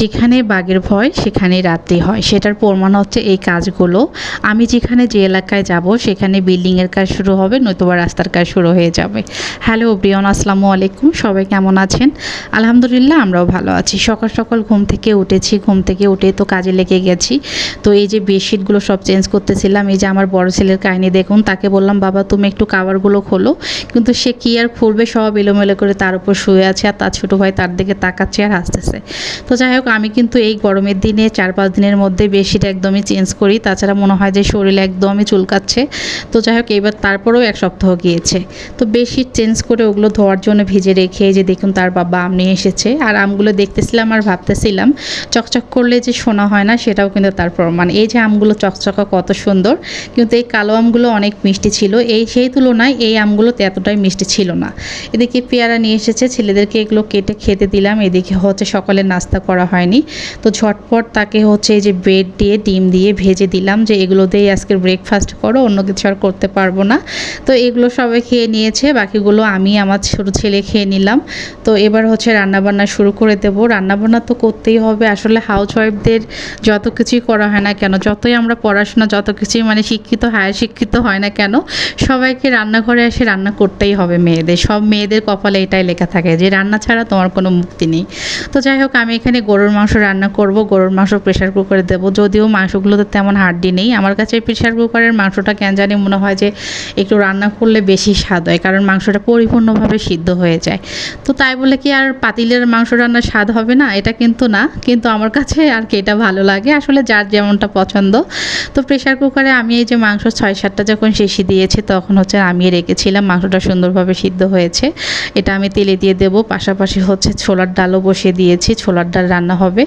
যেখানে বাঘের ভয়, সেখানে রাত্রি হয়। সেটার প্রমাণ হচ্ছে এই কাজগুলো। আমি যেখানে যে এলাকায় যাব, সেখানে বিল্ডিংয়ের কাজ শুরু হবে, নতুবা রাস্তার কাজ শুরু হয়ে যাবে। হ্যালো ব্রিয়ন আসসালামু আলাইকুম। সবাই কেমন আছেন? আলহামদুলিল্লাহ, আমরাও ভালো আছি। সকাল সকাল ঘুম থেকে উঠেছি। ঘুম থেকে উঠে তো কাজে লেগে গেছি। তো এই যে বেডশিটগুলো সব চেঞ্জ করতেছিলাম, এই যে আমার বড় ছেলের কাহিনী দেখুন, তাকে বললাম, বাবা, তুমি একটু কাভারগুলো খোলো। কিন্তু সে কি আর খুলবে? সব এলোমেলো করে তার উপর শুয়ে আছে আর তার ছোটো ভাই তার দিকে তাকাচ্ছে আর হাসতেছে। তো যাই হোক আমি কিন্তু এই গরমের দিনে চার পাঁচ দিনের মধ্যে বেডশিট একদমই চেঞ্জ করি। তাছাড়া মনে হয় যে শরীর একদমই চুলকাচ্ছে। তো যাই হোক, এবার তারপরেও এক সপ্তাহ গিয়েছে। তো বেডশিট চেঞ্জ করে ওগুলো ধোয়ার জন্য ভিজে রেখে যে দেখুন, তার বাবা আম নিয়ে এসেছে। আর আমগুলো দেখতেছিলাম আর ভাবতেছিলাম, চকচক করলে যে শোনা হয় না, সেটাও কিন্তু তার প্রমাণ। এই যে আমগুলো চকচকা কত সুন্দর, কিন্তু এই কালো আমগুলো অনেক মিষ্টি ছিল। এই সেই তুলনায় এই আমগুলো এতটাই মিষ্টি ছিল না। এদিকে পেয়ারা নিয়ে এসেছে, ছেলেদেরকে এগুলো কেটে খেতে দিলাম। এদিকে হচ্ছে সকালে নাস্তা করা হয়নি। তো ঝটপট তাকে হচ্ছে যে ব্রেড দিয়ে, ডিম দিয়ে ভেজে দিলাম যে এগুলো দিয়েই আজকে ব্রেকফাস্ট করো, অন্য কিছু আর করতে পারব না। তো এগুলো সবাই খেয়ে নিয়েছে, বাকিগুলো আমি আমার ছোটো ছেলে খেয়ে নিলাম। তো এবার হচ্ছে রান্নাবান্না শুরু করে দেবো। রান্নাবান্না তো করতেই হবে। আসলে হাউস ওয়াইফদের যত কিছুই করা হয় না কেন, যতই আমরা পড়াশোনা যত কিছুই মানে শিক্ষিত হায়ার শিক্ষিত হয় না কেন, সবাইকে রান্নাঘরে এসে রান্না করতেই হবে মেয়েদের। সব মেয়েদের কপালে এটাই লেখা থাকে যে, রান্না ছাড়া তোমার কোনো মুক্তি নেই। তো যাই হোক, আমি এখানে গরুর মাংস রান্না করব, গরুর মাংস প্রেশার কুকারে দেবো। যদিও মাংসগুলোতে তেমন হাড্ডি নেই, আমার কাছে প্রেশার কুকারের মাংসটা কেন জানি মনে হয় যে একটু রান্না করলে বেশি স্বাদ হয়, কারণ মাংসটা পরিপূর্ণভাবে সিদ্ধ হয়ে যায়। তো তাই বলে কি আর পাতিলের মাংস রান্না স্বাদ হবে না? এটা কিন্তু না, কিন্তু আমার কাছে আর কি এটা ভালো লাগে। আসলে যার যেমনটা পছন্দ। তো প্রেশার কুকারে আমি এই যে মাংস ছয় সাতটা যখন শেষে দিয়েছি, তখন হচ্ছে নামিয়ে রেখেছিলাম, মাংসটা সুন্দরভাবে সিদ্ধ হয়েছে। এটা আমি তেলে দিয়ে দেবো, পাশাপাশি হচ্ছে ছোলার ডালও বসিয়ে দিয়েছি, ছোলার ডাল রান্না হবে।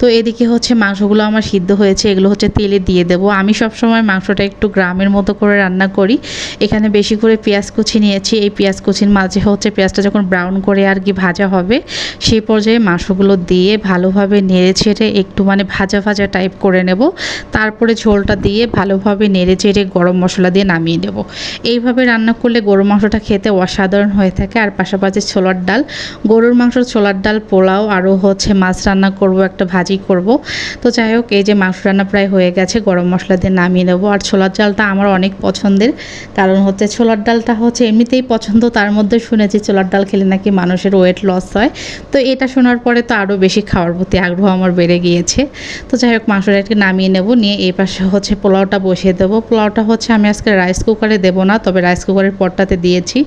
তো এদিকে হচ্ছে মাংসগুলো আমার সিদ্ধ হয়েছে, এগুলো হচ্ছে তেলে দিয়ে দেবো। আমি সবসময় মাংসটা একটু গ্রামের মতো করে রান্না করি। এখানে বেশি করে পেঁয়াজ কুচি নিয়েছি। এই পেঁয়াজ কুচির মাঝে হচ্ছে পেঁয়াজটা যখন ব্রাউন করে আর কি ভাজা হবে সেই পর্যায়ে মাংসগুলো দিয়ে ভালোভাবে নেড়ে ছেড়ে একটু মানে ভাজা ভাজা টাইপ করে নেব। তারপরে ঝোলটা দিয়ে ভালোভাবে নেড়ে চেড়ে গরম মশলা দিয়ে নামিয়ে নেব। এইভাবে রান্না করলে গরুর মাংসটা খেতে অসাধারণ হয়ে থাকে। আর পাশাপাশি ছোলার ডাল, গরুর মাংস ছোলার ডাল, পোলাও আরও হচ্ছে মাছ রান্না করব, একটা ভাজি করব। তো যাই হোক, এই যে মাংস রান্না প্রায় হয়ে গেছে, গরম মশলা দিয়ে নামিয়ে নেব। আর ছোলার ডালটা আমার অনেক পছন্দের, কারণ হচ্ছে ছোলার ডালটা হচ্ছে এমনিতেই পছন্দ, তার মধ্যে শুনেছি ছোলার ডাল খেলে নাকি মানুষের ওয়েট লস হয়। তো এটা শোনার পরে তো আরও বেশি খাওয়ার প্রতি আগ্রহ আমার বেড়ে গিয়েছে। তো যাই হোক মাংসটাকে নামিয়ে নেব, নিয়ে এই পাশে হচ্ছে পোলাওটা বসিয়ে দেবো। পোলাওটা হচ্ছে আমি আজকে রাইস কুকারে দেবো না, তবে রাইস কুকারের পটটাতে দিয়েছি।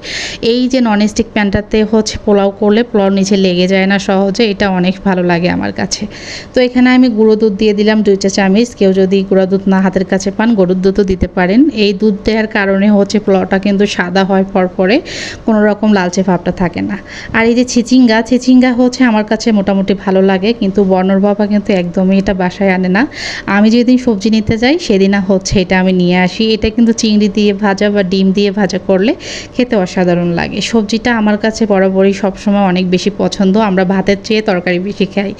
এই যে ননস্টিক প্যানটাতে হচ্ছে পোলাও করলে পোলাও নিচে লেগে যায় না সহজে, এটা অনেক ভালো লাগে আমার কাছে। তো এখানে আমি গুঁড়ো দুধ দিয়ে দিলাম দুই চা চামচ। কেউ যদি গুঁড়ো দুধ না হাতের কাছে পান, গরুর দুধও দিতে পারেন। এই দুধ দেওয়ার কারণে হচ্ছে পোলাওটা কিন্তু সাদা হয় পরপরে, কোনো রকম লালচে ভাবটা থাকে না। আর এই যে চিচিঙ্গা চিচিঙ্গা হচ্ছে আমার কাছে মোটামুটি ভালো লাগে, কিন্তু বর্ণর বাবা কিন্তু একদমই এটা বাসায় আনে না। আমি যেদিন সবজি নিতে যাই, সেদিন হচ্ছে এটা আমি নিয়ে আসি। এটা কিন্তু চিংড়ি দিয়ে ভাজা বা ডিম দিয়ে ভাজা করলে খেতে অসাধারণ লাগে। সবজিটা আমার কাছে বরাবরই সবসময় অনেক বেশি পছন্দ। আমরা ভাতের চেয়ে তরকারি বেশি খাই।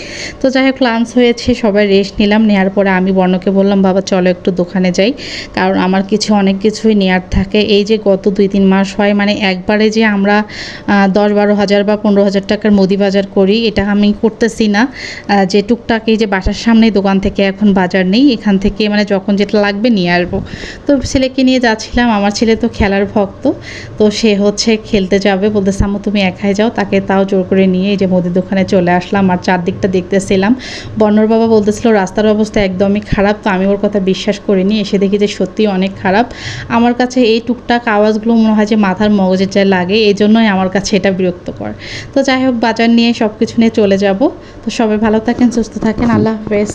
তো যাই হোক লাঞ্চ হয়েছে, সবাই রেস্ট নিলাম। নেওয়ার পরে আমি বর্ণকে বললাম, বাবা, চলো একটু দোকানে যাই। কারণ আমার কিছু, অনেক কিছুই নেওয়ার থাকে। এই যে গত দুই, তিন মাস হয় মানে একবারে যে আমরা দশ, বারো হাজার বা পনেরো হাজার টাকার মুদি বাজার করি, এটা আমি করতেছি না। যে টুকটাক এই যে বাসার সামনে দোকান থেকে এখন বাজার নেই। এখান থেকে মানে যখন যেটা লাগবে নিয়ে আসব। তো ছেলেকে নিয়ে যাচ্ছিলাম। আমার ছেলে তো খেলার ভক্ত। তো সে হচ্ছে খেলতে যাবে। বলতে সামু তুমি একাই যাও। তাকে তাও জোর করে নিয়ে এই যে মুদির দোকানে চলে আসলাম আর চারদিকটা দেখতেছিলাম। বর্ণর বাবা বলতেছিল, রাস্তার অবস্থা একদমই খারাপ, তো আমি ওর কথা বিশ্বাস করিনি। এসে দেখি যে সত্যিই অনেক খারাপ। আমার কাছে এই টুকটাক আওয়াজগুলো মনে হয় যে মাথার মগজের যা লাগে, এই জন্যই আমার কাছে এটা বিরক্তকর। তো যাই হোক, বাজার নিয়ে সব কিছু নিয়ে চলে যাব। তো সবাই ভালো থাকেন, সুস্থ থাকেন। আল্লাহ হাফেজ।